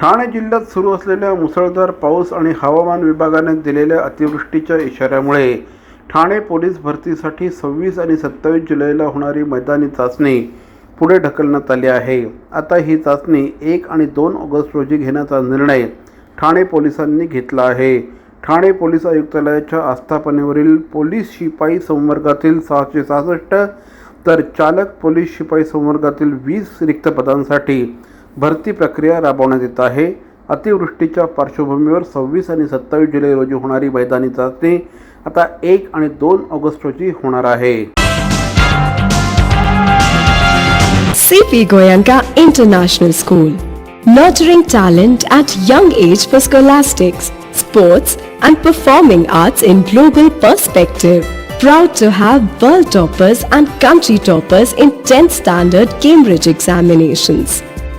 ठाणे जिल्ह्यात सुरू असलेल्या मुसळधार पाऊस आणि हवामान विभागाने दिलेल्या अतिवृष्टीच्या इशाऱ्यामुळे ठाणे पोलीस भरतीसाठी सव्वीस आणि सत्तावीस जुलैला होणारी मैदानी चाचणी पुढे ढकलण्यात आली आहे. आता ही चाचणी एक आणि दोन ऑगस्ट रोजी घेण्याचा निर्णय ठाणे पोलिसांनी घेतला आहे. ठाणे पोलीस आयुक्तालयाच्या आस्थापनेवरील पोलीस शिपाई संवर्गातील सहाशे सहासष्ट तर चालक पोलीस शिपाई संवर्गातील वीस रिक्त पदांसाठी भरती प्रक्रिया राबवण्यात येत आहे. अतिवृष्टीच्या पार्श्वभूमीवर सव्वीस आणि सत्तावीस जुलै रोजी होणारी मैदानी चाचणी आता एक आणि दोन ऑगस्ट रोजी होणार आहे. CP Goenka international school nurturing talent at young age for scholastic sports and performing arts in global perspective proud to have world toppers and country toppers in 10th standard cambridge examinations.